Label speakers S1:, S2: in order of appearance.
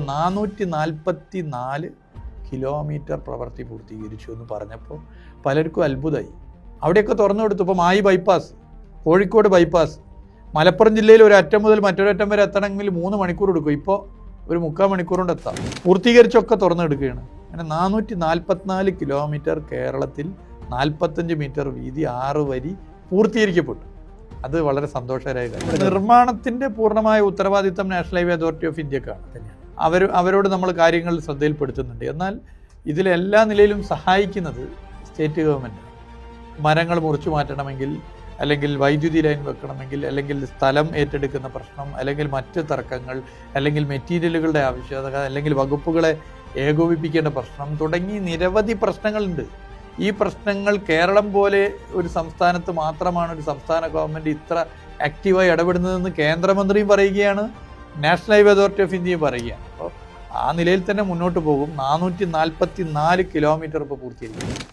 S1: നാനൂറ്റി നാൽപ്പത്തി നാല് കിലോമീറ്റർ പ്രവൃത്തി പൂർത്തീകരിച്ചു എന്ന് പറഞ്ഞപ്പോൾ പലർക്കും അത്ഭുതമായി. അവിടെയൊക്കെ തുറന്നു കൊടുത്തു. ഇപ്പോൾ മായി ബൈപ്പാസ് കോഴിക്കോട് ബൈപ്പാസ് മലപ്പുറം ജില്ലയിൽ ഒരു അറ്റം മുതൽ മറ്റൊരറ്റം വരെ എത്തണമെങ്കിൽ മൂന്ന് മണിക്കൂർ എടുക്കും. ഇപ്പോൾ ഒരു മുക്കാൽ മണിക്കൂർ കൊണ്ട് എത്താം. പൂർത്തീകരിച്ചൊക്കെ തുറന്നെടുക്കുകയാണ് അങ്ങനെ നാനൂറ്റി നാൽപ്പത്തിനാല് കിലോമീറ്റർ കേരളത്തിൽ നാൽപ്പത്തഞ്ച് മീറ്റർ വീതി ആറ് വരി പൂർത്തീകരിക്കപ്പെട്ടു. അത് വളരെ സന്തോഷകരമായ കാര്യം. നിർമ്മാണത്തിന്റെ പൂർണമായ ഉത്തരവാദിത്തം നാഷണൽ ഹൈവേ അതോറിറ്റി ഓഫ് ഇന്ത്യക്കാണ് അവർ അവരോട് നമ്മൾ കാര്യങ്ങൾ ശ്രദ്ധയിൽപ്പെടുത്തുന്നുണ്ട്. എന്നാൽ ഇതിലെല്ലാ നിലയിലും സഹായിക്കുന്നത് സ്റ്റേറ്റ് ഗവൺമെന്റ് മരങ്ങൾ മുറിച്ചു മാറ്റണമെങ്കിൽ അല്ലെങ്കിൽ വൈദ്യുതി ലൈൻ വെക്കണമെങ്കിൽ അല്ലെങ്കിൽ സ്ഥലം ഏറ്റെടുക്കുന്ന പ്രശ്നം അല്ലെങ്കിൽ മറ്റ് തർക്കങ്ങൾ അല്ലെങ്കിൽ മെറ്റീരിയലുകളുടെ ആവശ്യകത അല്ലെങ്കിൽ വകുപ്പുകളെ ഏകോപിപ്പിക്കേണ്ട പ്രശ്നം തുടങ്ങി നിരവധി പ്രശ്നങ്ങളുണ്ട്. ഈ പ്രശ്നങ്ങൾ കേരളം പോലെ ഒരു സംസ്ഥാനത്ത് മാത്രമാണ് ഒരു സംസ്ഥാന ഗവൺമെന്റ് ഇത്ര ആക്റ്റീവായി ഇടപെടുന്നതെന്ന് കേന്ദ്രമന്ത്രിയും പറയുകയാണ് നാഷണൽ ഹൈവേ അതോറിറ്റി ഓഫ് ഇന്ത്യയും പറയുകയാണ്. ആ നിലയിൽ തന്നെ മുന്നോട്ട് പോകും. നാനൂറ്റി നാൽപ്പത്തി നാല് കിലോമീറ്റർ ഇപ്പോൾ പൂർത്തീകരിക്കും